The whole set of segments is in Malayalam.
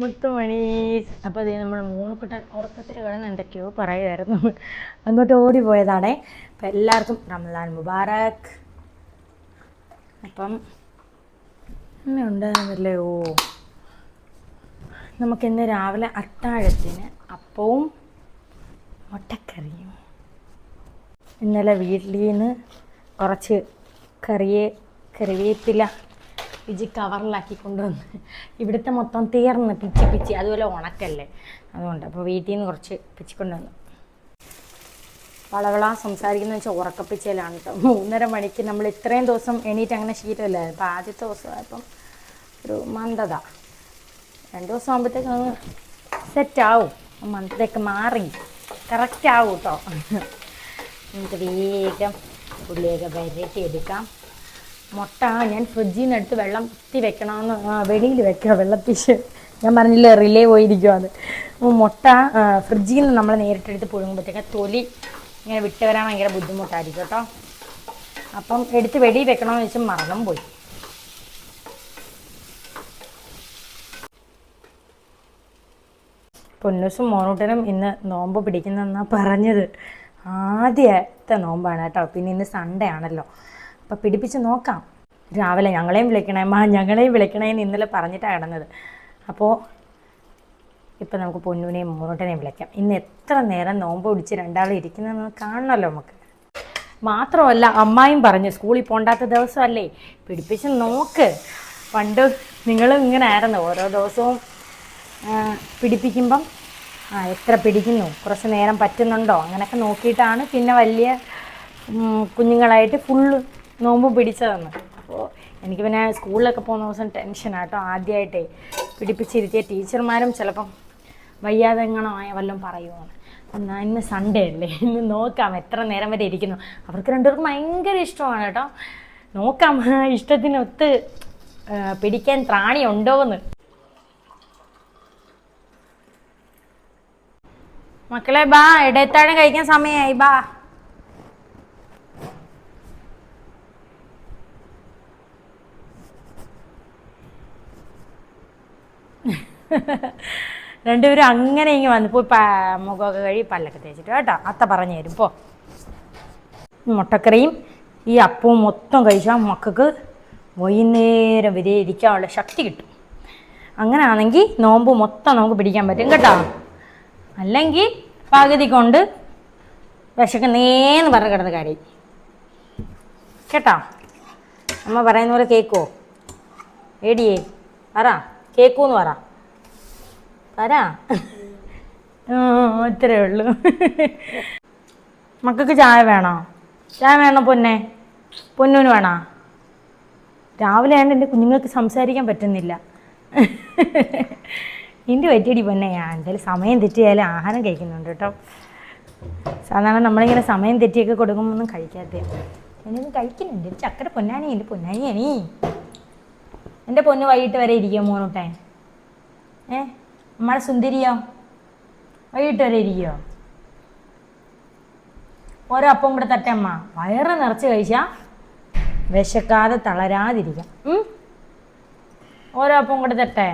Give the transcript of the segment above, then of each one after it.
മുത്തുമണി. അപ്പോൾ അതേ നമ്മുടെ മൂന്നുകുട്ട ഉറക്കത്തിൽ കിടന്ന് എന്തൊക്കെയോ പറയുമായിരുന്നു അങ്ങോട്ട് ഓടി പോയതാണേ അപ്പം എല്ലാവർക്കും റംലാൻ മുബാറക്. അപ്പം അമ്മ ഉണ്ടായിരുന്നല്ലോ? നമുക്കിന്ന് രാവിലെ അത്താഴത്തിന് അപ്പവും മുട്ടക്കറിയും. ഇന്നലെ വീട്ടിൽ നിന്ന് കുറച്ച് കറിയെ കറിവേപ്പില ഇജി കവറിലാക്കി കൊണ്ടുവന്ന് ഇവിടുത്തെ മൊത്തം തീർന്ന് പിച്ചി പിച്ചി. അതുപോലെ ഉണക്കല്ലേ? അതുകൊണ്ട് അപ്പോൾ വീട്ടിൽ നിന്ന് കുറച്ച് പിച്ചി കൊണ്ടുവന്നു വളവള സംസാരിക്കുന്ന വെച്ചാൽ ഉറക്കപ്പിച്ചയിലാണ് കേട്ടോ മൂന്നര മണിക്ക് നമ്മൾ ഇത്രയും ദിവസം എണീറ്റ് അങ്ങനെ ശീലമില്ലായിരുന്നു അപ്പോൾ ആദ്യത്തെ ദിവസമായപ്പം ഒരു മന്ദത. രണ്ട് ദിവസം ആകുമ്പോഴത്തേക്കും സെറ്റ് ആവും. മന്ദതയൊക്കെ മാറി. കറക്റ്റ് ആവും കേട്ടോ നമുക്ക് വേഗം ഉള്ളിയൊക്കെ വരട്ടി എടുക്കാം മുട്ട ഞാൻ ഫ്രിഡ്ജിൽ നിന്ന് എടുത്ത് വെള്ളം കുത്തി വെക്കണമെന്ന് വെളിയിൽ വെക്കുക വെള്ളത്തിൽ ഞാൻ പറഞ്ഞില്ല റിലേ പോയിരിക്കുവാന്ന്. മുട്ട ഫ്രിഡ്ജിൽ നിന്ന് നമ്മൾ നേരിട്ടെടുത്ത് പുഴുങ്ങുമ്പോഴത്തേക്ക് തൊലി ഇങ്ങനെ വിട്ട് വരാൻ ഭയങ്കര ബുദ്ധിമുട്ടായിരിക്കും കേട്ടോ. അപ്പം എടുത്ത് വെടി വെക്കണമെന്ന് വെച്ചാൽ മറന്നും പോയി. പൊന്നൂസും മോനൂട്ടനും ഇന്ന് നോമ്പ് പിടിക്കുന്നെന്നാണ് പറഞ്ഞത്. ആദ്യത്തെ നോമ്പാണ് കേട്ടോ. പിന്നെ ഇന്ന് സൺഡേ ആണല്ലോ. അപ്പം പിടിപ്പിച്ച് നോക്കാം. രാവിലെ ഞങ്ങളെയും വിളിക്കണേ മാ ഞങ്ങളെയും വിളിക്കണേ എന്ന് ഇന്നലെ പറഞ്ഞിട്ടാണ് കിടന്നത്. അപ്പോൾ ഇപ്പം നമുക്ക് പൊന്നൂനെയും മോനൂട്ടനെയും വിളിക്കാം. ഇന്ന് എത്ര നേരം നോമ്പ് പിടിച്ച് രണ്ടാളും ഇരിക്കുന്നതെന്ന് കാണണമല്ലോ നമുക്ക്. മാത്രമല്ല അമ്മായും പറഞ്ഞു സ്കൂളിൽ പോണ്ടാത്ത ദിവസമല്ലേ? പിടിപ്പിച്ച് നോക്ക്. പണ്ട് നിങ്ങളും ഇങ്ങനെ ആയിരുന്നു. ഓരോ ദിവസവും പിടിപ്പിക്കുമ്പം ആ എത്ര പിടിക്കുന്നു? കുറച്ച് നേരം പറ്റുന്നുണ്ടോ? അങ്ങനെയൊക്കെ നോക്കിയിട്ടാണ് പിന്നെ വലിയ കുഞ്ഞുങ്ങളായിട്ട് ഫുള്ള് നോമ്പ് പിടിച്ചതെന്ന് അപ്പോൾ എനിക്ക് പിന്നെ സ്കൂളിലൊക്കെ പോകുന്ന ദിവസം ടെൻഷനാട്ടോ ആദ്യമായിട്ടേ പിടിപ്പിച്ചിരുത്തിയ ടീച്ചർമാരും ചിലപ്പം വയ്യാതെ എങ്ങനോ ആയ വല്ലതും പറയുമെന്ന് എന്നാൽ ഇന്ന് സൺഡേ അല്ലേ? ഇന്ന് നോക്കാം. എത്ര നേരം വരെ ഇരിക്കുന്നു? അവർക്ക് രണ്ടുപേർക്കും ഭയങ്കര ഇഷ്ടമാണ് കേട്ടോ നോക്കാം. ഇഷ്ടത്തിനൊത്ത് പിടിക്കാൻ ത്രാണി ഉണ്ടോ എന്ന് മക്കളെ ബാ ഇടയത്താഴം കഴിക്കാൻ സമയമായി ബാ. രണ്ടുപേരും അങ്ങനെ ഇങ്ങനെ വന്നു പോയി മുഖമൊക്കെ കഴുകി പല്ലൊക്കെ തേച്ചിട്ട് കേട്ടോ. അത്ത പറഞ്ഞു തരും പോ. മുട്ടക്കറിയും ഈ അപ്പവും മൊത്തം കഴിച്ചാൽ മക്കൾക്ക് വൈകുന്നേരം വരെ ഇരിക്കാനുള്ള ശക്തി കിട്ടും. അങ്ങനെ ആണെങ്കിൽ നോമ്പ് മൊത്തം നമുക്ക് പിടിക്കാൻ പറ്റും കേട്ടോ. അല്ലെങ്കിൽ പകുതി കൊണ്ട് വിശക്കുന്നേന്ന് പറഞ്ഞ് കിടന്ന് കാര്യം. കേട്ടോ? അമ്മ പറയുന്ന പോലെ കേക്കോ ഏടിയേ പറ. കേക്കൂന്ന് പറ. പറ ഇത്രേ ഉള്ളൂ. മക്കൾക്ക് ചായ വേണോ? ചായ വേണോ പൊന്നെ? പൊന്നൂന് വേണോ? രാവിലെ ആയതുകൊണ്ട് എന്റെ കുഞ്ഞുങ്ങൾക്ക് സംസാരിക്കാൻ പറ്റുന്നില്ല. എന്റെ പറ്റിയടി പൊന്നെ എന്തായാലും സമയം തെറ്റിയാലും ആഹാരം കഴിക്കുന്നുണ്ട് കേട്ടോ. സാധാരണ നമ്മളിങ്ങനെ സമയം തെറ്റിയൊക്കെ കൊടുക്കുമ്പോൾ ഒന്നും കഴിക്കാത്ത ഞാനിത് കഴിക്കുന്നുണ്ട്. ചക്കര പൊന്നാനി എന്റെ പൊന്നാനിയാണീ എന്റെ പൊന്ന് വൈകിട്ട് വരെ ഇരിക്കുക മൂന്നൂട്ടേ ഏ? നമ്മളെ സുന്ദരിയോ. വൈകിട്ട് വരെ ഇരിക്കുമോ ഓരോ അപ്പം കൂടെ തട്ടമ്മ വയറ് നിറച്ച് കഴിച്ചാൽ വിശക്കാതെ തളരാതിരിക്കാം? ഓരോ അപ്പം കൂടെ തട്ടേ.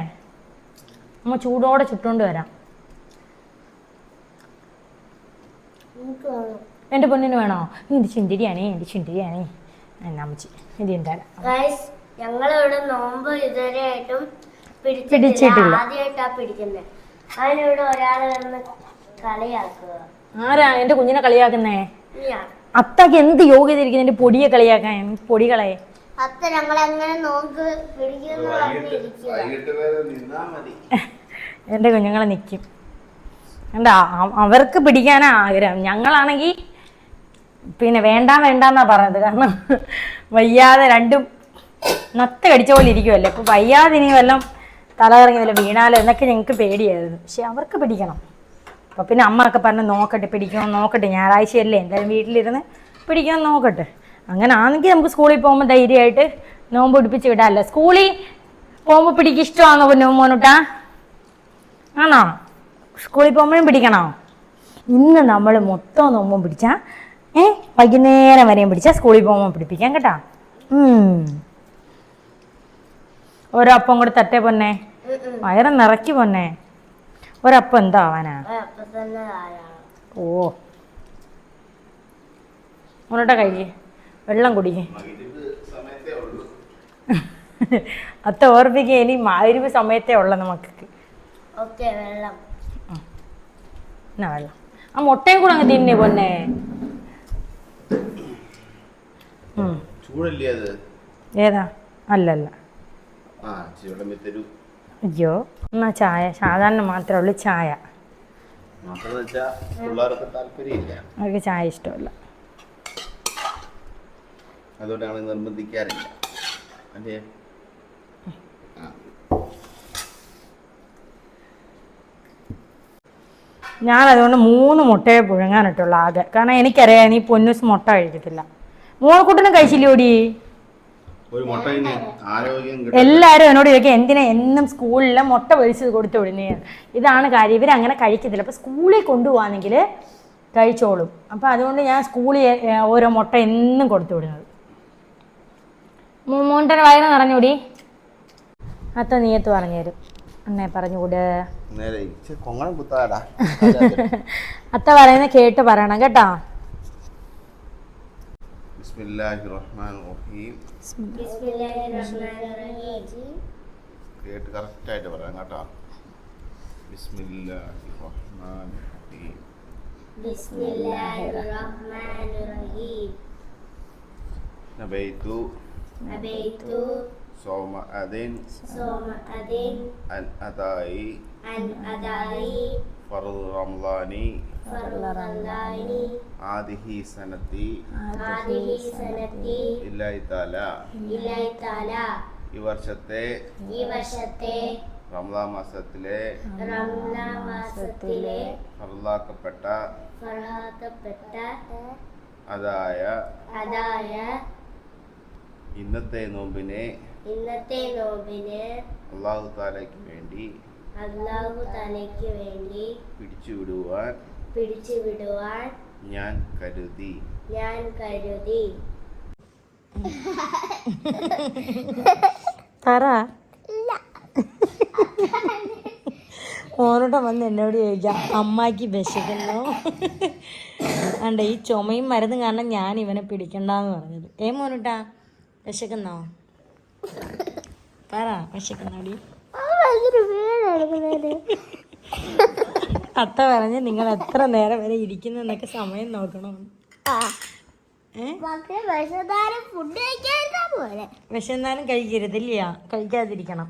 അമ്മ ചൂടോടെ ചുട്ടുകൊണ്ട് വരാം. എന്റെ പൊന്നിന് വേണോ? ഇത് ചിന്തിരിയാണേ എന്റെ ചിന്തിരിയാണേ എന്നാ അമ്മച്ചി ഇത് എന്തായാലും ഞങ്ങളിവിടെ നോമ്പ് ഇതുവരെയായിട്ടും പിടിച്ചിട്ടില്ല. ആദ്യമായിട്ടാ പിടിക്കുന്നത് അതിനിവിടെ ഒരാളെ വന്ന് കളിയാക്കുക. ആരാ എന്റെ കുഞ്ഞിനെ കളിയാക്കുന്നേ? അത്തക്ക് എന്ത് യോഗ്യത ഇരിക്കുന്നു എന്റെ പൊടിയെ കളിയാക്കാൻ പൊടികളെ? അത്ത ഞങ്ങളെങ്ങനെ മതി. എന്റെ കുഞ്ഞുങ്ങളെ നിക്കും. എന്താ അവർക്ക് പിടിക്കാനാ ആഗ്രഹം. ഞങ്ങളാണെങ്കിൽ പിന്നെ വേണ്ട വേണ്ടെന്നാ പറഞ്ഞത് കാരണം വയ്യാതെ രണ്ടും നത്ത് കടിച്ച പോലെ ഇരിക്കുമല്ലേ അപ്പൊ വയ്യാതെ ഇനി വല്ലതും തലകറങ്ങി വല്ല വീണാലോ എന്നൊക്കെ ഞങ്ങൾക്ക് പേടിയായിരുന്നു. പക്ഷെ അവർക്ക് പിടിക്കണം. അപ്പോൾ പിന്നെ അമ്മ ഒക്കെ പറഞ്ഞ് നോക്കട്ടെ പിടിക്കണം നോക്കട്ടെ. ഞായറാഴ്ചയല്ലേ എന്തായാലും വീട്ടിലിരുന്ന് പിടിക്കണം നോക്കട്ടെ. അങ്ങനെ ആണെങ്കിൽ നമുക്ക് സ്കൂളിൽ പോകുമ്പോൾ ധൈര്യമായിട്ട് നോമ്പ് പിടിപ്പിച്ച് വിടാമല്ലോ. സ്കൂളിൽ പോകുമ്പോൾ പിടിക്ക് ഇഷ്ടമാണോ പൊന്നു മോനുട്ടാ? ആണോ? സ്കൂളിൽ പോകുമ്പോഴും പിടിക്കണോ? ഇന്ന് നമ്മൾ മൊത്തം നോമ്പും പിടിച്ചാൽ ഏ വൈകുന്നേരം വരെയും പിടിച്ചാൽ സ്കൂളിൽ പോകുമ്പോൾ പിടിപ്പിക്കാം കേട്ടോ. അപ്പം കൂടെ തട്ടേ പൊന്നെ. വയറ് നിറക്കി പൊന്നെ. ഒരപ്പം എന്താ ആവാനാ അപ്പൊ തന്നെ ധാരാളം ഓ. മോനോട്ടെ കഴിക്ക് വെള്ളം കുടിക്ക്. മകിരിബ് സമയത്തേ ഉള്ളൂ അത്ത ഓർപ്പിക്കുക ഇനി മാരിവ് സമയത്തേ ഉള്ള നമുക്ക്. ഓക്കെ വെള്ളം. എന്നാ വെള്ളം. ആ മുട്ടയും കൂടെ അങ്ങ് തിന്നെ പൊന്നെ. ഉം. ചൂടല്ലേ അത്? ഏതാ? അല്ലല്ല. അയ്യോ എന്നാ ചായ? സാധാരണ മാത്രമേ ഉള്ളൂ ചായ. അവർക്ക് ചായ ഇഷ്ടമല്ല. അതുകൊണ്ടാണ് നിർബന്ധിക്കാറില്ല. അല്ലേ ഞാൻ അതുകൊണ്ട് മൂന്ന് മുട്ടയെ പുഴുങ്ങാനിട്ടുള്ളൂ ആകെ. കാരണം എനിക്കറിയാം നീ പൊന്നൂസ് മുട്ട കഴിക്കത്തില്ല. കഴിച്ചില്ലേ കഴിച്ചില്ലോടി? ഒരു മുട്ട ആരോഗ്യം കിട്ടും എല്ലാവരും എന്നോട് ചോദിക്കും എന്തിനാ എന്നും സ്കൂളിൽ മുട്ട പൊരിച്ചത് കൊടുത്തു വിടുന്നേ ഇതാണ് കാര്യം. ഇവരങ്ങനെ കഴിക്കത്തില്ല. അപ്പോൾ സ്കൂളിൽ കൊണ്ടുപോകാണെങ്കിൽ കഴിച്ചോളും. അപ്പോൾ അതുകൊണ്ട് ഞാൻ സ്കൂളിൽ ഓരോ മുട്ട എന്നും കൊടുത്തു വിടുന്നത്. മൂന്നര വയറ് നിറഞ്ഞൂടി? അത്ത നീയത്ത് പറഞ്ഞു തരും. അന്നേ പറഞ്ഞുകൂട് അത്ത പറയുന്ന കേട്ട് പറയണം അത്ത പറയുന്നത് കേട്ട് പറയണം കേട്ടോ ബിസ്മില്ലാഹി റഹ്മാൻ റഹീം ബിസ്മില്ലാഹിർറഹ്മാനിർറഹീം. കേട്ട് കറക്റ്റായിട്ട് പറയാം കേട്ടോ ബിസ്മില്ലാഹി റഹ്മാൻ റഹീം ബിസ്മില്ലാഹിർറഹ്മാനിർറഹീം. നബൈതു അബൈതു സോമ അതിൻ സോമഅദിൻ അൻ അദായി അൻ അദായി ഫർദ് റംളാനി ഫർളല്ലാഹി ആദിഹി സനത്തി. ആദിഹി സനത്തി. ഇല്ലാഹി താല ഇല്ലാഹി തആല. ഈ വർഷത്തെ ഈ വർഷത്തെ റംലാ മാസത്തിലെ റംലാൻ മാസത്തിലെ ഫർലാക്കപ്പെട്ട ഫർഹാക്കപ്പെട്ട അതായ അതായ ഇന്നത്തെ നോമ്പിനെ ഇന്നത്തെ നോമ്പിനെ അള്ളാഹു താലയ്ക്ക് വേണ്ടി അള്ളാഹു തലയ്ക്ക് വേണ്ടി പിടിച്ചുവിടുവാൻ പിടിച്ചുവിടുവാൻ ഞാൻ കരുതി. ഞാൻ കരുതി. പറ. ഓനോട്ട് വന്ന് എന്നോട് ചോദിക്കാം അമ്മാക്ക് വിശക്കുന്നു. അണ്ട ഈ ചുമയും മരുന്നും കാരണം ഞാൻ ഇവനെ പിടിക്കണ്ടെന്ന് പറഞ്ഞത്. ഏ മോനോട്ടാ വിശക്കുന്നോ? പറ വിശക്കുന്നോടി. അത്ത പറഞ്ഞ് നിങ്ങൾ എത്ര നേരം വരെ ഇരിക്കുന്നു എന്നൊക്കെ സമയം നോക്കണം. വിശന്നാലും കഴിക്കരുതില്ല. കഴിക്കാതിരിക്കണം.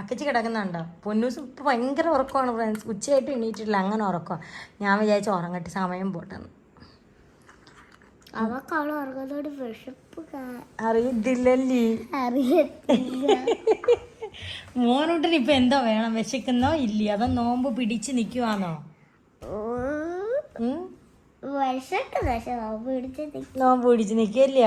അക്കച്ചി കിടക്കുന്നുണ്ടോ? പൊന്നൂസ് ഇപ്പം ഭയങ്കര ഉറക്കമാണ് ഫ്രണ്ട്സ് ഉച്ചയായിട്ട് എണീറ്റിട്ടില്ല അങ്ങനെ ഉറക്കം ഞാൻ വിചാരിച്ച ഉറങ്ങട്ടെ സമയം പോട്ടെന്ന് ഉറങ്ങുന്നോട് അറിയത്തില്ലല്ലേ. അറിയത്തില്ല. മോനൂട്ടിന് ഇപ്പൊ എന്തോ വേണം? വിശക്കുന്നോ ഇല്ല അവൻ നോമ്പ് പിടിച്ച് പിടിച്ച് നോമ്പ് പിടിച്ച് നിൽക്കില്ല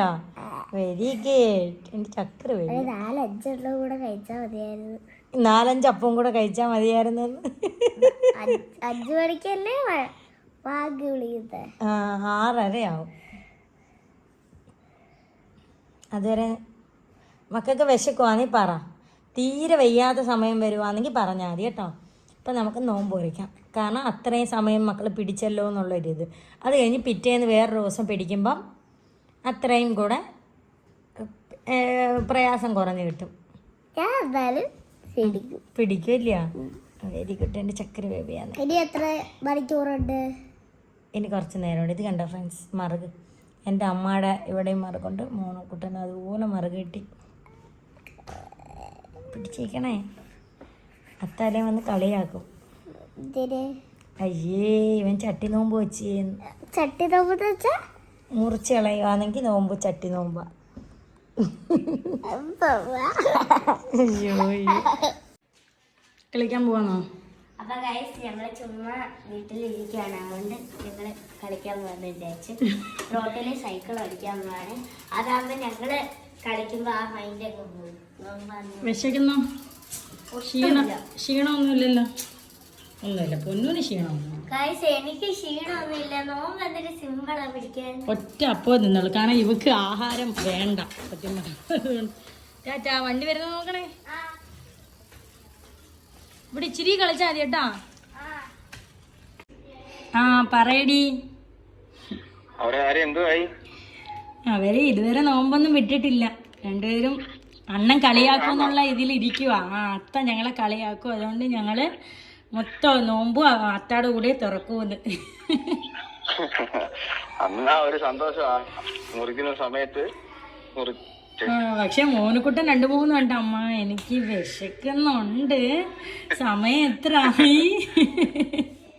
വെരി ഗേറ്റ് എന്റെ ചക്കര നാലഞ്ചെണ്ണം കൂടെ കഴിച്ചാ മതിയായിരുന്നു. നാലഞ്ച് അപ്പം കൂടെ കഴിച്ചാ മതിയായിരുന്നു. അഞ്ചു മണിക്കല്ലേ വാങ്ങി വിളിക്കുന്നത് ആറരയാവും. അതുവരെ മക്കൾക്ക് വിശക്കുവാണെങ്കിൽ പറ. തീരെ വയ്യാത്ത സമയം വരുവാണെങ്കിൽ പറഞ്ഞാൽ മതി കേട്ടോ. അപ്പം നമുക്ക് നോമ്പ് കുറിക്കാം കാരണം അത്രയും സമയം മക്കൾ പിടിച്ചല്ലോ എന്നുള്ളൊരിത് അത് കഴിഞ്ഞ് പിറ്റേന്ന് വേറൊരു ദിവസം പിടിക്കുമ്പം അത്രയും കൂടെ പ്രയാസം കുറഞ്ഞു കിട്ടും. പിടിക്കില്ല വെരി ഗുഡ്. എന്റെ ചക്കര ബേബിയാണ്. ഇനി എത്ര മണിക്കൂറുണ്ട്? ഇനി കുറച്ച് നേരമുണ്ട്. ഇത് കണ്ടോ ഫ്രണ്ട്സ്? മറുക്. എന്റെ അമ്മയുടെ ഇവിടെയും മറുകുണ്ട് മോണക്കുട്ടനും കുട്ടനും അതുപോലെ മറുക് കിട്ടി. പിടിച്ചേക്കണേ. അത്താലേ വന്ന് കളിയാക്കും. അയ്യേ ഇവൻ ചട്ടി നോമ്പ് വെച്ച്. ചട്ടി നോമ്പ് വെച്ചാ? മുറിച്ച് കളയുവാണെങ്കിൽ നോമ്പ് ചട്ടി നോമ്പ. കളിക്കാൻ പോവാണോ? അപ്പൊ ഗൈസ് ഞങ്ങൾ ചുമ്മാ വീട്ടിലിരിക്കുകയാണ്. അതുകൊണ്ട് ഞങ്ങൾ കളിക്കാൻ പോകാന്ന് വിചാരിച്ചു റോട്ടിൽ സൈക്കിൾ ഓടിക്കാൻ പോവാണ്. അതാകുമ്പോ ഞങ്ങൾ കളിക്കുമ്പോ ആ മൈൻഡ് ഒക്കെ പോകും വിശക്കുന്നോ. ക്ഷീണം ക്ഷീണമൊന്നുമില്ലല്ലോ. ഒന്നുമില്ല. പൊന്നൂന് ക്ഷീണമൊന്നും ഗൈസ് എനിക്ക് ക്ഷീണമൊന്നുമില്ല. നോമ്പ് എന്തൊരു സിമ്പിളാ പിടിക്കാൻ. ഒറ്റ അപ്പോ നിന്നുള്ളൂ കാരണം ഇവക്ക് ആഹാരം വേണ്ട. സത്യം ടാറ്റാ വണ്ടി വരുന്ന നോക്കണേ. ഇവിടെ ഇച്ചിരി കളിച്ചാ മതി കേട്ടാ. ആ. പറയടി. അവർ ഇതുവരെ നോമ്പൊന്നും വിട്ടിട്ടില്ല. രണ്ടുപേരും അണ്ണൻ കളിയാക്കുമെന്നുള്ള ഇതിൽ ഇരിക്കുക ആ അത്ത ഞങ്ങളെ കളിയാക്കും. അതുകൊണ്ട് ഞങ്ങൾ മൊത്തം നോമ്പും അത്താടെ കൂടെ തുറക്കുമെന്ന്. അന്നാ ഒരു സന്തോഷം മുറിക്കുന്ന സമയത്ത് പക്ഷെ മോനുക്കുട്ടൻ രണ്ടു മൂന്ന് ഉണ്ട് അമ്മ എനിക്ക് വിശക്കുന്നുണ്ട്. സമയം എത്ര ആയി?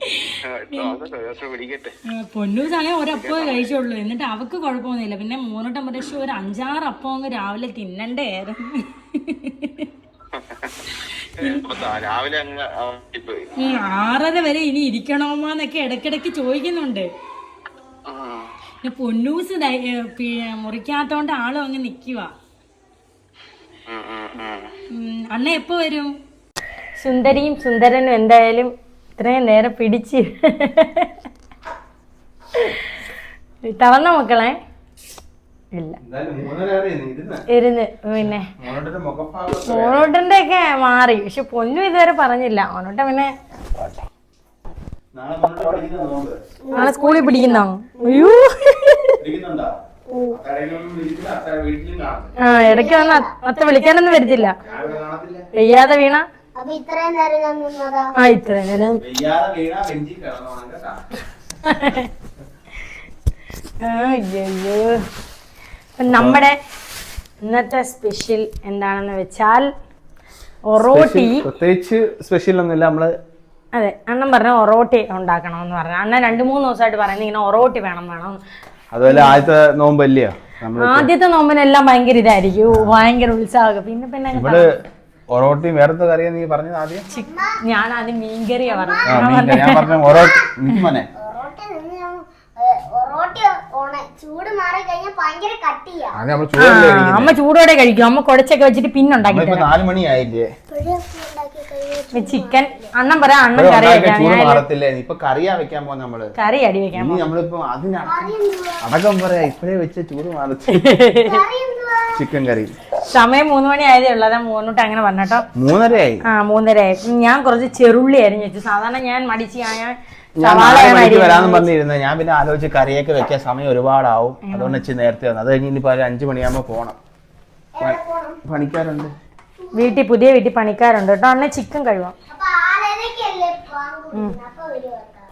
പൊന്നൂസാണെ ഒരപ്പമേ കഴിച്ചുള്ളൂ. എന്നിട്ട് അവക്ക് കുഴപ്പമൊന്നുമില്ല. പിന്നെ മൂന്നോട്ടം പക്ഷെ ഒരു അഞ്ചാറ് അപ്പം അങ്ങ് രാവിലെ തിന്നണ്ടേ? രാവിലെ അങ്ങ് പോയി. ഉം, ആറര വരെ ഇനി ഇരിക്കണോമാന്നൊക്കെ ഇടക്കിടക്ക് ചോദിക്കുന്നുണ്ട്. പിന്നെ പൊന്നൂസ് മുറിക്കാത്തോണ്ട് ആളും അങ്ങ് നിക്കുക അണ്ണ എപ്പോ വരും? സുന്ദരിയും സുന്ദരനും എന്തായാലും ഇത്രയും നേരം പിടിച്ച്. തവന്ന മക്കളെ. ഇല്ല. ഇരുന്ന്. പിന്നെ മോനോട്ടന്റെ ഒക്കെ മാറി. പക്ഷെ പൊന്നു ഇതുവരെ പറഞ്ഞില്ല. മോനോട്ട പിന്നെ നാളെ സ്കൂളിൽ പിടിക്കുന്നോ? അയ്യോ. ആ ഇടയ്ക്ക് വന്ന അത്ത വിളിക്കാനൊന്നും വരത്തില്ല. വെയ്യാതെ വീണ അപ്പൊ ഇത്രയും നേരം അയ്യോ നിന്നതാ? ആ ഇത്ര നേരം. ആ, അയ്യയ്യോ. അപ്പൊ നമ്മുടെ ഇന്നത്തെ സ്പെഷ്യൽ എന്താണെന്ന് വെച്ചാൽ ഒറോട്ടി. പ്രത്യേകിച്ച് സ്പെഷ്യൽ ഒന്നുമില്ല നമ്മൾ അതെ അണ്ണൻ പറഞ്ഞ ഒറോട്ടി ഉണ്ടാക്കണമെന്ന് പറഞ്ഞു. അണ്ണൻ രണ്ട് മൂന്ന് ദിവസമായിട്ട് പറയുന്നത് ഇങ്ങനെ ഒറോട്ടി വേണം വേണം അതുപോലെ ആദ്യത്തെ നോമ്പല്ലയോ നമ്മൾ ആദ്യത്തെ നോമ്പിനെല്ലാം ഭയങ്കര ഇതായിരിക്കും. ഭയങ്കര ഉത്സാഹം പിന്നെ പിന്നെ ഒറോട്ടി വേറെന്താ കറിയാ നീ പറഞ്ഞത് ആദ്യം? ഞാൻ ആദ്യം മീൻകറിയാ ആ മീൻ. ഞാൻ പറഞ്ഞ ഒറോട്ടി മോനെ. ഒറോട്ടി നിന്ന് ഞാൻ ചൂട് മാറി കഴിഞ്ഞാൽ ഭയങ്കര കട്ടിയാ. അത് നമ്മൾ ചോറില്ലേ ആ, അമ്മ ചൂടോടെ കഴിക്കും. അമ്മ കുടച്ചൊക്കെ വെച്ചിട്ട് പിന്നുണ്ടാക്കി നമ്മളിപ്പോ നാല് മണിയായില്ലേ ഉണ്ടാക്കി കഴിഞ്ഞാൽ ചിക്കൻ അണ്ണൻ പറയാ അണ്ണൻ കറി വെക്കാം. ചൂട് ഞാൻ മാറത്തില്ലേ? ഇപ്പൊ കറിയാ വെക്കാൻ പോകുന്ന നമ്മൾ. കറി അടി വെക്കാം ഇനി നമ്മളിപ്പോ അതിന് അടക്കം പറയാ ഇപ്പഴേ വെച്ച ചൂട് മാറത്തി ചിക്കൻ കറി. സമയം മൂന്ന് മണി ആയതേ ഉള്ളൂ. അതാ മൂന്നോട്ട് അങ്ങനെ പറഞ്ഞട്ടോ മൂന്നരയായി. ആ മൂന്നരയായി. ഞാൻ കുറച്ച് ചെറുള്ളി അരിഞ്ഞു വെച്ചു. സാധാരണ ഞാൻ മടിച്ച് ഞാൻ. വരാന്ന് പറഞ്ഞിരുന്നത് ഞാൻ പിന്നെ ആലോചിച്ച് കറിയൊക്കെ വെക്കാൻ സമയം ഒരുപാടാവും. അതുകൊണ്ട് വെച്ച് നേരത്തെ വന്നു. അത് കഴിഞ്ഞ് ഇനിയിപ്പോ ഒരു അഞ്ചു മണിയാകുമ്പോ പോണം. പണിക്കാരുണ്ട്? വീട്ടിൽ പുതിയ വീട്ടിൽ പണിക്കാരുണ്ട് കേട്ടോ അന്നെ ചിക്കൻ കഴിവാം. അപ്പൊ അപ്പൊ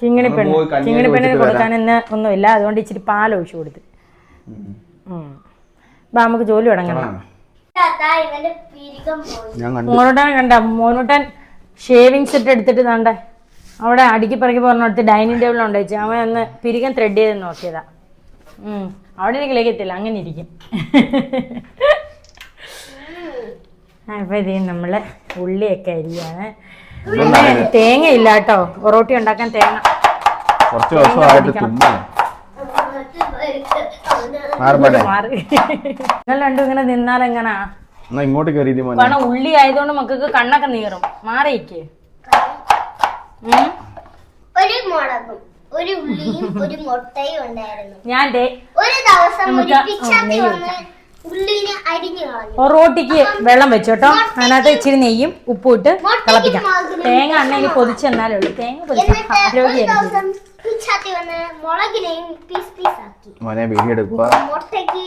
ചിങ്ങിണി പെണ്ണ് ചിങ്ങിണി പെണ്ണിന് കൊടുക്കാൻ ഇന്ന് ഒന്നുമില്ല. അതുകൊണ്ട് ഇച്ചിരി പാൽ ഒഴിച്ചു കൊടുത്ത്. ഉം. ബാ നമുക്ക് ജോലി തുടങ്ങണം. അതാ ഇവന്റെ പിരികം പോയി ഞാൻ കണ്ട. മോനോട്ടൻ ഷേവിങ് സെറ്റ് എടുത്തിട്ട് താണ്ട അവിടെ അടുക്കി പറക്കി പറഞ്ഞിടത്ത് ഡൈനിങ് ടേബിൾ ഉണ്ട് വെച്ച്. അവൻ അന്ന് പിരികൻ ത്രെഡ് ചെയ്ത് നോക്കിയതാ. ഉം. അവിടെ എനിക്ക് ലേക്കത്തില്ല അങ്ങനെ ഇരിക്കും. അപ്പൊ ഇത് നമ്മൾ ഉള്ളിയൊക്കെ അരിയാണ്. പിന്നെ തേങ്ങ ഇല്ല കേട്ടോ പൊറോട്ടി ഉണ്ടാക്കാൻ തേങ്ങ കുറച്ച് ദിവസമായിട്ട് തുമ്മ മാറുമ്പോട്ടെ മാറി. നിങ്ങൾ രണ്ടും ഇങ്ങനെ നിന്നാൽ എങ്ങനാ? എന്നാ ഇങ്ങോട്ട് കയറി മോനെ? കാരണം ഉള്ളി ആയതുകൊണ്ട് മക്കൾക്ക് കണ്ണൊക്കെ നീറും. മാറിയിക്ക് ഒരു മുളകും ഒരു ഉള്ളിയും ഒരു മുട്ടയും ഉണ്ടായിരുന്നു. ഞാൻ ദേ ഒരു ദിവസം ഉള്ളിനെ അരിഞ്ഞു കളഞ്ഞു. പൊറോട്ടിക്ക് വെള്ളം വെച്ചു കേട്ടോ. അതിനകത്ത് ഇച്ചിരി നെയ്യും ഉപ്പും ഇട്ട് തിളപ്പിക്കാം. അണ്ണ തേങ്ങ അണ്ണെങ്കിൽ പൊതിച്ചെന്നാലേ ഉള്ളൂ. തേങ്ങ പൊതിച്ച എന്നിട്ട് ഒരു ആരോഗ്യം ദിവസം പിച്ചാത്തി വന്ന് മുളകിനെയും പീസ് പീസ് ആക്കി. മോനെ വീഡിയോ എടുക്കുക മുട്ടയ്ക്ക്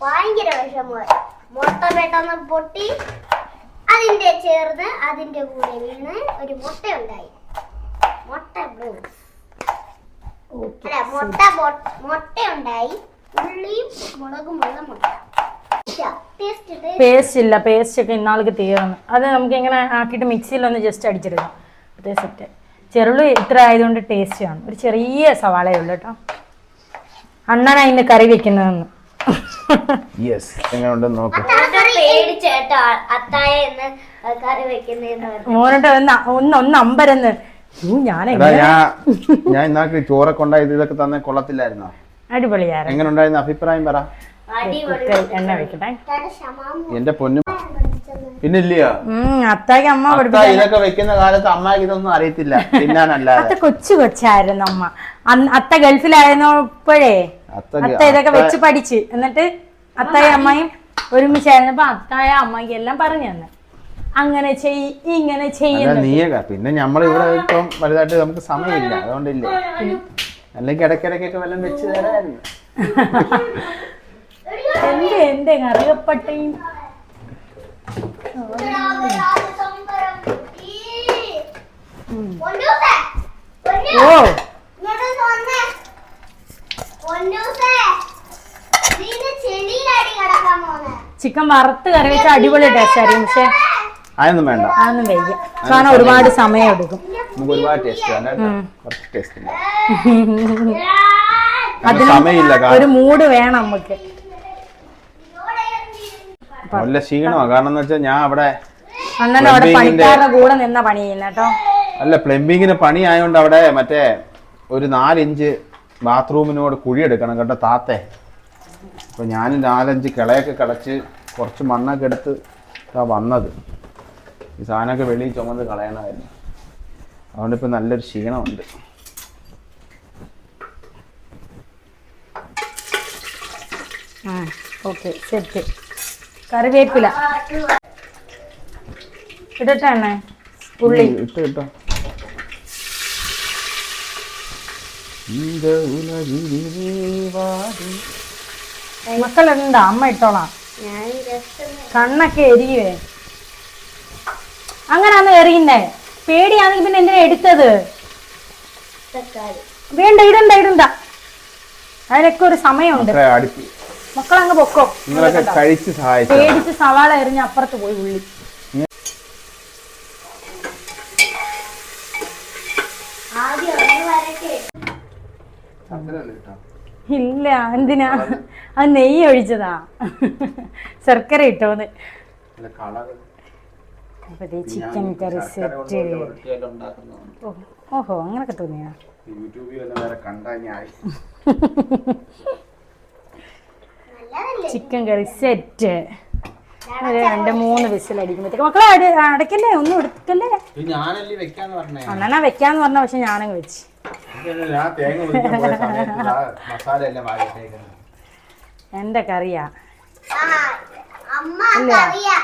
ഭയങ്കര വിഷമമായി മുട്ട പെട്ടെന്ന് പൊട്ടി. അതിന്റെ ചേർന്ന് അതിന്റെ കൂടെ വീണ് ഒരു മുട്ട ഉണ്ടായി മുട്ട ബ്ലൂ അല്ല മുട്ട മുട്ട ഉണ്ടായി ഉള്ളിയും മുളകും ഉള്ള മുട്ട. പേസ്റ്റ് ഇല്ല പേസ്റ്റ് ഒക്കെ ഇന്നാൾക്ക് തീർന്നു. അത് നമുക്ക് ഇങ്ങനെ ആക്കിയിട്ട് മിക്സിയിൽ ഒന്ന് ജസ്റ്റ് അടിച്ചെടുക്കാം. അതേ സെറ്റ് ചെറുള്ളി ഇത്ര ആയതുകൊണ്ട് ടേസ്റ്റ് ആണ്. ഒരു ചെറിയ സവാളയേ ഉള്ളൂ കേട്ടോ. അണ്ണനാ ഇന്ന് കറി വെക്കുന്നതെന്ന്. യെസ് നോക്ക്. മോനോട്ട് ഒന്ന് ഒന്ന് ഒന്ന് അമ്പരന്ന്. ഞാൻ ഞാൻ ഇന്നാൾക്ക് ചോറൊക്കെ ഉണ്ടായത് ഇതൊക്കെ തന്നെ കൊള്ളത്തില്ലായിരുന്നോ? അടിപൊളിയായിരുന്നു. എങ്ങനെ ഉണ്ടായിരുന്ന അഭിപ്രായം പറ. എണ്ണ വെക്കട്ടെ. എന്റെ പൊന്നു അത്താക്ക് അമ്മ ഇതൊക്കെ വെക്കുന്ന കാലത്ത് അമ്മയ്ക്ക് ഇതൊന്നും അറിയത്തില്ല. അത്ത കൊച്ചു കൊച്ചായിരുന്നു അമ്മ. അത്ത ഗൾഫിലായിരുന്നപ്പോഴേ അത്ത ഇതൊക്കെ വെച്ച് പഠിച്ച്. എന്നിട്ട് അത്തായ അമ്മയും ഒരുമിച്ചായിരുന്നപ്പോ അത്തായ അമ്മയ്ക്ക് എല്ലാം പറഞ്ഞു തന്നെ. അങ്ങനെ ചെയ് ഇങ്ങനെ ചെയ്യുന്നു പിന്നെ നമ്മളിവിടെ ഇപ്പം വലുതായിട്ട് നമുക്ക് സമയമില്ല. അതുകൊണ്ടില്ലേ? അല്ലെങ്കിൽ ഇടയ്ക്കിടയ്ക്കൊക്കെ വല്ലതും വെച്ച് തരായിരുന്നു എന്റെ എന്റെ കറിയപ്പട്ടയും ഓ. ചിക്കൻ വറുത്ത് കറി വെച്ച അടിപൊളി ടേസ്റ്റ് ആയിരിക്കും പക്ഷെ അതൊന്നും വേണ്ട. അതൊന്നും വയ്യ കാരണം ഒരുപാട് സമയം എടുക്കും. നമുക്ക് ഒരുപാട് ടേസ്റ്റ് ടേസ്റ്റ് അതിന് സമയമില്ല ഒരു മൂഡ് വേണം നമുക്ക്. ക്ഷീണമാണ് കാരണം എന്ന് വെച്ചാൽ ഞാൻ അവിടെ അണ്ണൻ അവിടെ Plumbing-ന്റെ- പണിക്കാരുടെ കൂടെ നിന്ന പണി ചെയ്യുന്ന കേട്ടോ. അല്ല പ്ലംബിങ്ങിന് പണി ആയതുകൊണ്ട് അവിടെ മറ്റേ ഒരു നാലിഞ്ച് ബാത്റൂമിനോട് കുഴിയെടുക്കണം കേട്ടോ താത്തേ. അപ്പൊ ഞാൻ നാലഞ്ച് കിളയൊക്കെ കിളച്ച് കുറച്ച് മണ്ണൊക്കെ എടുത്ത് ഇതാ വന്നത്. ഈ സാധനമൊക്കെ വെളിയിൽ ചുമന്ന് കളയണമായിരുന്നു. അതുകൊണ്ട് ഇപ്പൊ നല്ലൊരു ക്ഷീണമുണ്ട്. ഓക്കെ സെറ്റ് കറിവേപ്പില. ഇടട്ടെ ഉള്ളി ഇട്ട് ഇട്ടോ അമ്മ ഇട്ടോളാം. കണ്ണൊക്കെ എരിയുവേ. അങ്ങനാന്ന് എറിയുന്നേ? പേടിയാണെങ്കിൽ പിന്നെ എന്തിനാ എടുത്തത്? വേണ്ട ഇടണ്ട ഇടണ്ട. അതിനൊക്കെ ഒരു സമയമുണ്ട്. മക്കളങ്ങ് പൊക്കോ. നിങ്ങളൊക്കെ കഴിച്ച് സഹായിച്ചു? പേടിച്ച് സവാള എറിഞ്ഞ് അപ്പുറത്ത് പോയി ഉള്ളി. ഇല്ല എന്തിനാ? അത് നെയ്യ് ഒഴിച്ചതാ. ശർക്കര ഇട്ടോന്ന്. ചിക്കൻ കറി സെറ്റ് ഓഹോ അങ്ങനൊക്കെ തോന്നിയാ യൂട്യൂബിൽ കണ്ടാ ഞാൻ. ചിക്കൻ കറി സെറ്റ് ഒരു രണ്ട് മൂന്ന് വിസിൽ അടിക്കുമ്പോഴത്തേക്ക് മക്കളെ അടി- അടയ്ക്കല്ലേ? ഒന്നും എടുക്കല്ലേ? ഞാനല്ലേ വെക്കാന്ന് പറഞ്ഞേ? അണ്ണനാ വെക്കാന്ന് പറഞ്ഞ പക്ഷെ ഞാനങ്ങ് വെച്ച്. ഞാൻ തേങ്ങ പൊളിക്കാൻ പോയ മസാല എല്ലാം വാങ്ങിട്ടേക്കുന്നത് എന്റെ കറിയാ. ആ അമ്മ കറിയാ.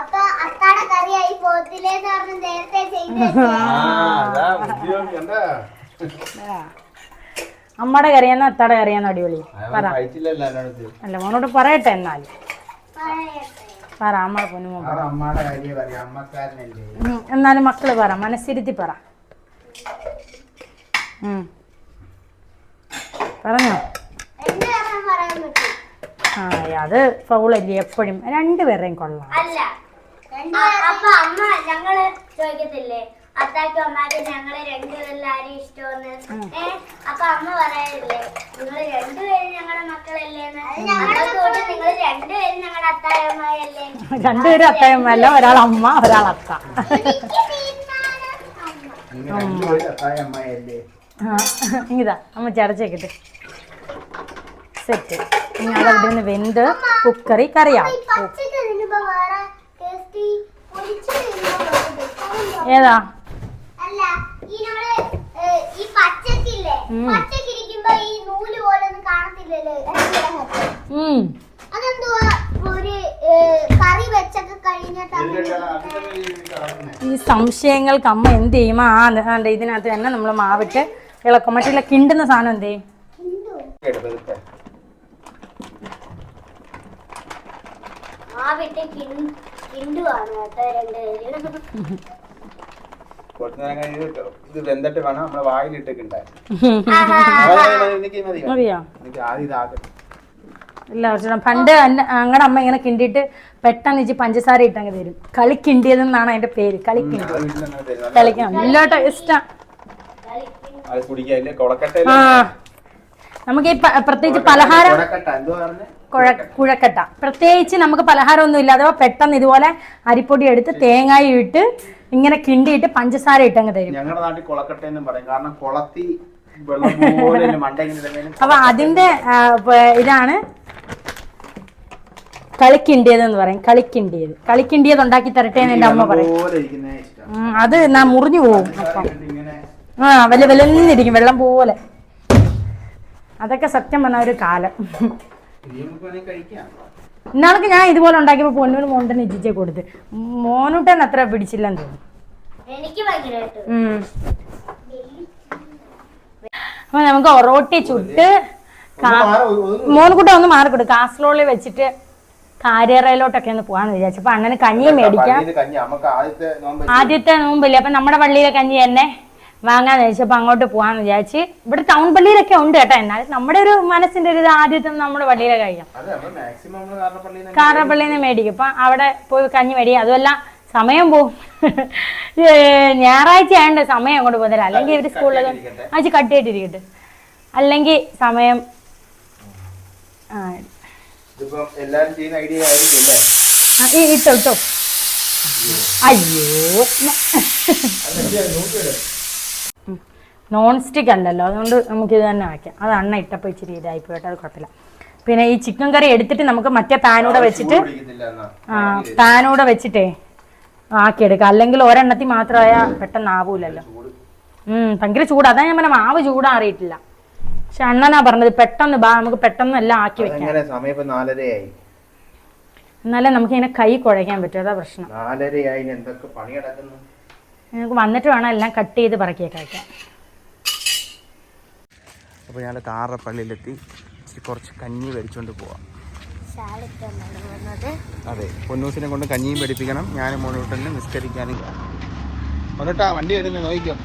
അപ്പൊ അത്താണ കറിയായി പോത്തില്ലേന്ന് പറഞ്ഞ് നേരത്തെ കറി എന്നാ കറിയാന്നോ അത്താടെ കറിയാന്നോ അടിപൊളി. പറ. അല്ല മോനോട് പറയട്ടെ എന്നാൽ പറയട്ടെ. പറ എന്നാലും മക്കൾ പറ മനസ്സിരുത്തി പറ. പറഞ്ഞോ? ആ അത് ഫൗളല്ലേ എപ്പോഴും. രണ്ടുപേരെയും കൊള്ളാം. അല്ല അപ്പൊ അമ്മ ഞങ്ങൾ ചോദിക്കത്തില്ലേ? അത്താക്കും അമ്മാക്കും ഞങ്ങളെ രണ്ടുപേരെല്ലാരും ഇഷ്ടമെന്ന് ഏ അപ്പൊ അമ്മ പറയാറില്ലേ നിങ്ങൾ രണ്ടുപേരും ഞങ്ങളുടെ മക്കളല്ലേന്ന്? അതുകൊണ്ട് നിങ്ങൾ രണ്ടുപേരും ഞങ്ങളുടെ അത്തായമ്മയല്ലേ രണ്ടുപേരും അത്തയമ്മല്ല ഒരാൾ അമ്മ. ഒരാൾ അത്ത ഇതാ അമ്മ ചടച്ചേക്കട്ടെ. സെറ്റ്. ഇനി അതവിടെ നിന്ന് വെന്ത് കുക്കറി കറിയാവും ഏതാ അല്ല ഈ നമ്മൾ ഏ, ഈ പച്ചക്കില്ലേ ഉം. പച്ചക്കിരിക്കുമ്പോ ഈ നൂൽ പോലെ ഒന്നും കാണത്തില്ലല്ലോ അതിനകത്ത്. ഉം അതെന്തുവാ ഒരു ഏ, കറി വെച്ചൊക്കെ കഴിഞ്ഞിട്ട് ഈ സംശയങ്ങൾക്ക് അമ്മ എന്ത് ചെയ്യും? ആ ദാണ്ടെ ഇതിനകത്ത് തന്നെ നമ്മൾ മാവിട്ട് ഇളക്കും മറ്റുള്ള കിണ്ടുന്ന സാധനം എന്ത് ചെയ്യും? മാവിട്ട് ആണ് കിണ്ടുവാണ് കേട്ടോ രണ്ടുപേരും. കുറച്ച് നേരം കഴിഞ്ഞ് ഇത് വെന്തിട്ട് വേണം നമ്മളെ ഇതാകട്ടെ ഇല്ല കുറച്ചുകൂടെ പണ്ട് അങ്ങനെ അമ്മ ഇങ്ങനെ കിണ്ടിയിട്ട് പെട്ടെന്ന് ഇച്ചി പഞ്ചസാര ഇട്ടങ്ങ് തരും. കളി കിണ്ടിയതെന്നാണ് അതിന്റെ പേര്. കളി കിണ്ടി കളിക്കണം ഇല്ലോട്ടോ ഇഷ്ടം. ആ. നമുക്ക് ഈ പ്രത്യേകിച്ച് പലഹാരം കുഴക്കട്ട. പ്രത്യേകിച്ച് നമുക്ക് പലഹാരം ഒന്നും ഇല്ലാതെ പെട്ടെന്ന് ഇതുപോലെ അരിപ്പൊടി എടുത്ത് തേങ്ങായി ഇട്ട് ഇങ്ങനെ കിണ്ടിയിട്ട് പഞ്ചസാര ഇട്ടങ്ങ് തരും. ഞങ്ങളുടെ നാട്ടിൽ കൊളക്കട്ട എന്നും പറയും. കാരണം കൊളത്തി അപ്പൊ അതിന്റെ ഇതാണ് കളിക്കിണ്ടിയത് എന്ന് പറയും. കളിക്കിണ്ടിയത്. കളിക്കിണ്ടിയത് ഉണ്ടാക്കി തരട്ടെ എന്ന് എന്റെ അമ്മ പറയും. അത് നാ മുറിഞ്ഞു പോകും. ആ വലിയ വലുന്നിരിക്കും വെള്ളം പോലെ. അതൊക്കെ സത്യം പറഞ്ഞ ഒരു കാലം. കഴിക്കാം. ഇന്നാൾക്ക് ഞാൻ ഇതുപോലെ ഉണ്ടാക്കിയപ്പോൾ പൊന്നൂന് മോണ്ടൻ ഇജിച്ചെ കൊടുത്ത്. മോനുട്ടൻ അത്ര പിടിച്ചില്ലെന്ന് തോന്നുന്നു. അപ്പൊ നമുക്ക് ഒറോട്ടി ചുട്ട് മോനുകുട്ട ഒന്ന് മാറിക്കൊടു കാസർഗോളിൽ വെച്ചിട്ട് കാര്യറയിലോട്ടൊക്കെ ഒന്ന് പോവാന്ന് വിചാരിച്ചു. അപ്പൊ അങ്ങനെ കഞ്ഞി. മേടിക്കാം ആദ്യത്തെ നോമ്പില്ലേ? അപ്പൊ നമ്മുടെ പള്ളിയിലെ കഞ്ഞി തന്നെ? വാങ്ങാന്ന് വെച്ചപ്പോ അങ്ങോട്ട് പോവാന്ന് വിചാരിച്ച് ഇവിടെ ടൗൺ പള്ളിയിലൊക്കെ ഉണ്ട് കേട്ടോ. എന്നാൽ നമ്മുടെ ഒരു മനസ്സിന്റെ ഒരു ഇത് ആദ്യത്തെ നമ്മുടെ പള്ളിയിലെ കഴിക്കാം. കാരണപ്പള്ളിയിൽ നിന്ന് മേടിക്കും. അപ്പൊ അവിടെ പോയി കഞ്ഞി മേടിക്കും. അതുമല്ല സമയം പോവും ഞായറാഴ്ച ആയതുകൊണ്ട് സമയം അങ്ങോട്ട് പോകുന്നില്ല അല്ലെങ്കിൽ ഇവർ സ്കൂളിൽ ആഴ്ച കട്ടിയായിട്ടിരിക്കട്ടെ. അല്ലെങ്കിൽ സമയം ആ ഇട്ടോ ഇട്ടോ. അയ്യോ. നോൺ സ്റ്റിക്ക് അല്ലല്ലോ അതുകൊണ്ട് നമുക്ക് ഇത് തന്നെ വയ്ക്കാം അത് അണ്ണ ഇട്ടപ്പോൾ ഇച്ചിരി ഇതായി പോയിട്ട് അത് കുഴപ്പമില്ല. പിന്നെ ഈ ചിക്കൻ കറി എടുത്തിട്ട് നമുക്ക് മറ്റേ പാനൂടെ വെച്ചിട്ട് ആ പാനൂടെ വെച്ചിട്ടേ ആക്കിയെടുക്കാം. അല്ലെങ്കിൽ ഒരെണ്ണത്തിൽ മാത്രമായാൽ പെട്ടെന്ന് ആവൂലല്ലോ. ഉം ഭയങ്കര ചൂട്. അതാ ഞാൻ പറഞ്ഞ മാവ് ചൂടാറിയിട്ടില്ല. പക്ഷെ അണ്ണനാ പറഞ്ഞത് പെട്ടെന്ന് ബാ നമുക്ക് പെട്ടെന്ന് എല്ലാം ആക്കി വെക്കാം. എന്നാലേ നമുക്ക് ഇങ്ങനെ കൈ കുഴയ്ക്കാൻ പറ്റും. അതാ പ്രശ്നം. നമുക്ക് വന്നിട്ട് വേണം എല്ലാം കട്ട് ചെയ്ത് പറക്കിയൊക്കെ വയ്ക്കാം അപ്പോൾ ഞങ്ങൾ കാറപ്പള്ളിയിലെത്തി ഇച്ചിരി കുറച്ച് കഞ്ഞി മേടിച്ചുകൊണ്ട് പോവാം. അതെ പൊന്നൂസിനെ കൊണ്ട് കഞ്ഞിയും പഠിപ്പിക്കണം ഞാനും മോനോട്ടന്നെ നിസ്കരിക്കാനും മോനോട്ടാ വണ്ടി വരുന്നത് നോക്കിക്കോ.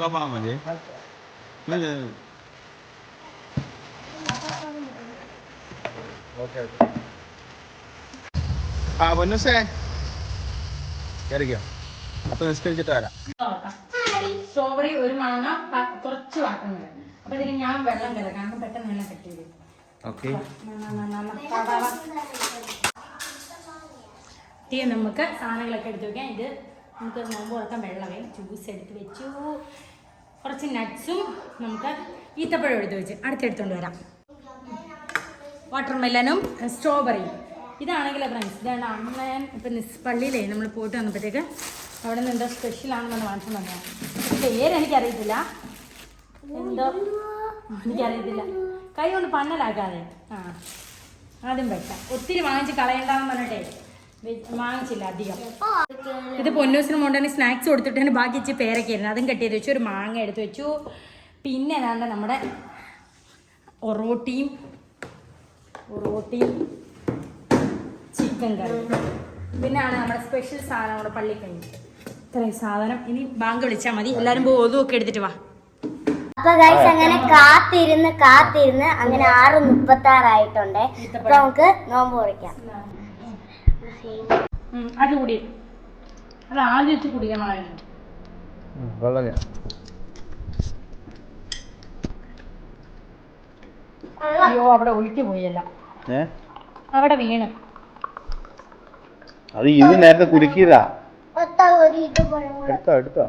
ഇപ്പൊ മതി ആ പൊന്നൂസേ. കയറിക്കോ അപ്പൊ നിസ്കരിച്ചിട്ട് വരാം. സ്ട്രോബെറി ഒരു മാങ്ങ കുറച്ച് വാട്ടം അപ്പൊ ഇതിന് ഞാൻ വെള്ളം കലക്കാം കാരണം പെട്ടെന്ന് എല്ലാം കട്ട് ഓക്കെ. തീ നമുക്ക് സാധനങ്ങളൊക്കെ എടുത്ത് വെക്കാം. ഇത് നമുക്ക് നോമ്പ് തുറക്കാൻ വെള്ളമേ. ജ്യൂസ് എടുത്ത് വെച്ചു. കുറച്ച് നട്ട്സും നമുക്ക് ഈത്തപ്പഴം എടുത്ത് വെച്ച് അടുത്തെടുത്തോണ്ട് വരാം. വാട്ടർ മെലനും സ്ട്രോബെറിയും ഇതാണെങ്കിൽ ഫ്രണ്ട്സ് ഇതാണ് അമ്മയൻ ഇപ്പം പള്ളിയിലേ നമ്മൾ പോയിട്ട് വന്നപ്പോഴത്തേക്ക് അവിടെ നിന്ന് എന്തോ സ്പെഷ്യൽ ആണെന്നാണ് വാങ്ങിച്ചു തന്നെയാണ് പേരെനിക്കറിയത്തില്ല എന്തോ? എനിക്കറിയത്തില്ല. കൈ കൊണ്ട് പണ്ണലാക്കാതെ ആ ആദ്യം വെക്കാം. ഒത്തിരി വാങ്ങിച്ച് കളയണ്ടെന്ന് പറഞ്ഞിട്ടേ വാങ്ങിച്ചില്ല അധികം. ഇത് പൊന്നൂസിന് കൊണ്ടുതന്നെ സ്നാക്സ് കൊടുത്തിട്ട് ബാക്കി ഇച്ചിരി പേരൊക്കെയായിരുന്നു അതും കട്ട് വെച്ചു. ഒരു മാങ്ങ എടുത്ത് വെച്ചു. പിന്നെ ഏതാണ്ട് നമ്മുടെ ഒറോട്ടിയും ഒറോട്ടിയും ചിക്കൻ കറി പിന്നെയാണ് നമ്മുടെ സ്പെഷ്യൽ സാധനം നമ്മുടെ പള്ളിക്കഞ്ഞി. ഇത്രയും സാധനം. ഇനി ബാങ്ക് വിളിച്ചാൽ മതി. എല്ലാവരും ബോധമൊക്കെ എടുത്തിട്ട് വാ. അപ്പൊ ഗൈസ് അങ്ങനെ കാത്തിരുന്ന് കാത്തിരുന്ന് അങ്ങനെ ആറ് മുപ്പത്തി ആറായിട്ടുണ്ട് അപ്പൊ നമുക്ക് നോമ്പ് കുറിക്കാം ഉം, അത് കൂടി അത് ആദ്യം വെച്ച് കുടിക്കണമായിരുന്നു വെള്ളം ഞാൻ. അയ്യോ അവിടെ ഒഴിച്ചു പോയല്ല. ഏ? അവിടെ വീണ്. അത് ഇത് നേരത്തെ കുലുക്കിയതാ എടുത്തോ എടുത്തോ.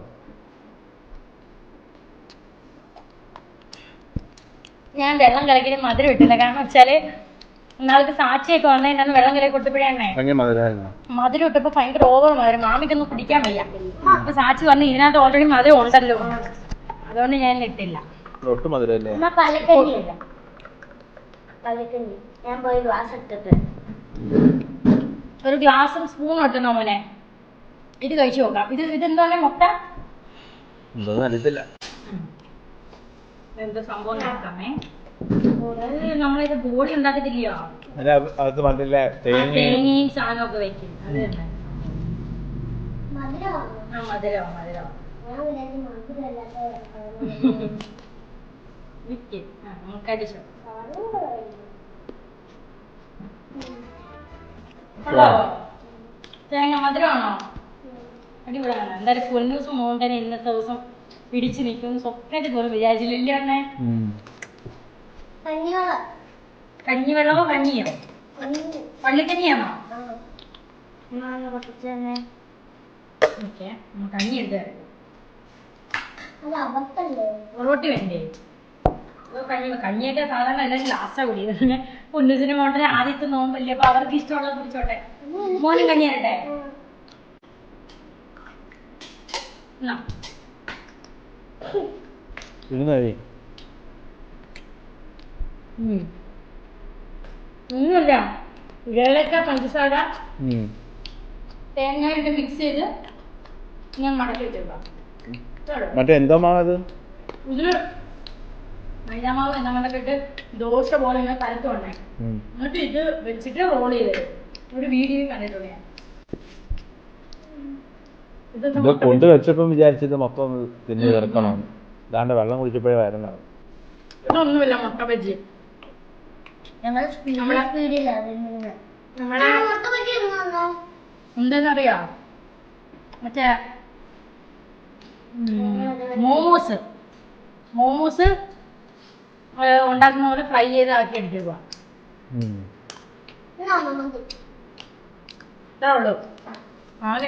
ഞാൻ വെള്ളം കലക്കിന് മധുരം ഇട്ടില്ല. കാരണം വെച്ചാൽ നാളത്തെ സാക്ഷിയൊക്കെ വന്നതിനാണ് വെള്ളം കലക്കി കൊടുത്തപ്പോഴേ ഭയങ്കര മധുരമായിരുന്നു മധുരം ഇട്ടപ്പോ ഭയങ്കര ഓവർ മധുരം. മാമിക്കൊന്നും കുടിക്കാൻ വയ്യ. അപ്പൊ സാക്ഷി പറഞ്ഞു ഇതിനകത്ത് ഓൾറെഡി മധുരം ഉണ്ടല്ലോ. അതുകൊണ്ട് ഞാൻ ഇട്ടില്ല. ഒട്ടും മധുരല്ലേ അമ്മ പലക്കഞ്ഞില്ല പലക്കഞ്ഞി. ഞാൻ പോയി ഗ്ലാസ് എടുത്തിട്ട്. ഒരു ഗ്ലാസും സ്പൂണും ഇട്ടണോ മോനെ? ഇത് കഴിച്ചു നോക്കാം. ഇത് ഇതെന്താണ് മുട്ട? അറിയത്തില്ല എന്ത് സംഭവം നോക്കാമേ. നമ്മളിത് ബോഡി ഉണ്ടാക്കത്തില്ലയോ? അത് മതില്ല തേങ്ങയും സാധനമൊക്കെ വെക്കും. അത് തന്നെ. ആ ആ തേങ്ങ മധുരമാണോ? അടിപൊളിയാണ്. എന്തായാലും ഒരു ദിവസം മോന്തനെ ഇന്നത്തെ ദിവസം പിടിച്ചു നിൽക്കും സ്വപ്നത്തിൽ പോലും വിചാരിച്ചില്ല. അണ്ണേ? കഞ്ഞിവെള്ളം. കഞ്ഞിവെള്ളമോ കഞ്ഞിയോ? പള്ളിക്കഞ്ഞിയാണോ? ഓക്കെ കഞ്ഞി പൊറോട്ടി വേണ്ടേ? കഞ്ഞി കഞ്ഞിയൊക്കെ സാധാരണ എല്ലാവരും ലാസ്റ്റാ കുടിക്കുന്നത്. പൊന്നുസിന് മോട്ടനെ ആദ്യത്തെ നോമ്പല്ലേ അപ്പൊ അവർക്ക് ഇഷ്ടമുള്ളത് കുടിച്ചോട്ടെ. മോനും കഞ്ഞി തരട്ടെ? എന്നാ. ഒന്നുമില്ല. ഏലക്ക പഞ്ചസാര തേങ്ങ ഇട്ട് മിക്സ് ചെയ്ത് ഞാൻ മടക്കി വെച്ചേക്കാം. മറ്റേ എന്തോ മാവത്? ഇതിൽ മൈദാമാവ് എന്നങ്ങളൊക്കെ ഇട്ട് ദോശ പോലെ ഇങ്ങനെ പരത്തുണ്ടേ എന്നിട്ട് ഇത് വെച്ചിട്ട് റോൾ ചെയ്ത് ഒരു വീഡിയോ കണ്ടിട്ടുണ്ട് ഞാൻ. ഇത് കൊണ്ട് വെച്ചപ്പം വിചാരിച്ചത് മൊത്തം തിന്നു തീർക്കണം? ഇതാണ്ട് വെള്ളം കുടിച്ചപ്പോഴേ വരുന്നത് ഇതൊന്നുമില്ല മുട്ട ബജ്ജി. ഞങ്ങൾ എന്താന്നറിയോ? മറ്റേ മോമോസ്. മോമോസ് ഉണ്ടാക്കുന്ന പോലെ ഫ്രൈ ചെയ്ത് ആക്കി എടുക്കുക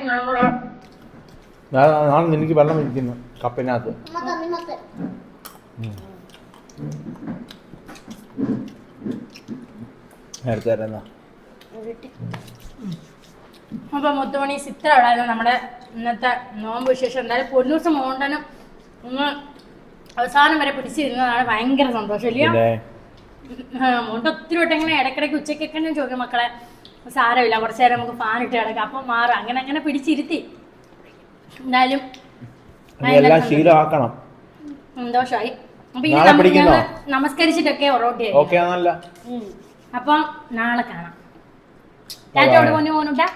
കാണുമ്പോൾ നാളെ എനിക്ക് വെള്ളം ഇരിക്കുന്നു കപ്പിനകത്ത്. തണ്ണിമത്തൻ അപ്പൊ മുത്തുമണി ചിത്ര ഉള്ളായിരുന്നു നമ്മുടെ ഇന്നത്തെ നോമ്പ് വിശേഷം എന്തായാലും പൊന്നൂർ മോണ്ടനും ഒന്ന് അവസാനം വരെ പിടിച്ചിരുന്നതാണ് ഭയങ്കര സന്തോഷം ഇല്ലയോ? മോണ്ട ഒത്തിരി വട്ടം ഇങ്ങനെ ഇടയ്ക്കിടയ്ക്ക് ഉച്ചയ്ക്കൊക്കെ ഞാൻ ചോദിക്കും മക്കളെ സാരമില്ല കുറച്ച് നേരം നമുക്ക് ഫാൻ ഇട്ട് കിടക്കാം അപ്പം മാറും. അങ്ങനെ അങ്ങനെ പിടിച്ചിരുത്തി. എന്തായാലും ശീലമാക്കണം. സന്തോഷമായി. അപ്പൊ ഇനി നമസ്കരിച്ചിട്ടൊക്കെ ആണല്ല അപ്പം നാളെ കാണാം. ടാറ്റോട് പൊന്നു പോനുട്ടാ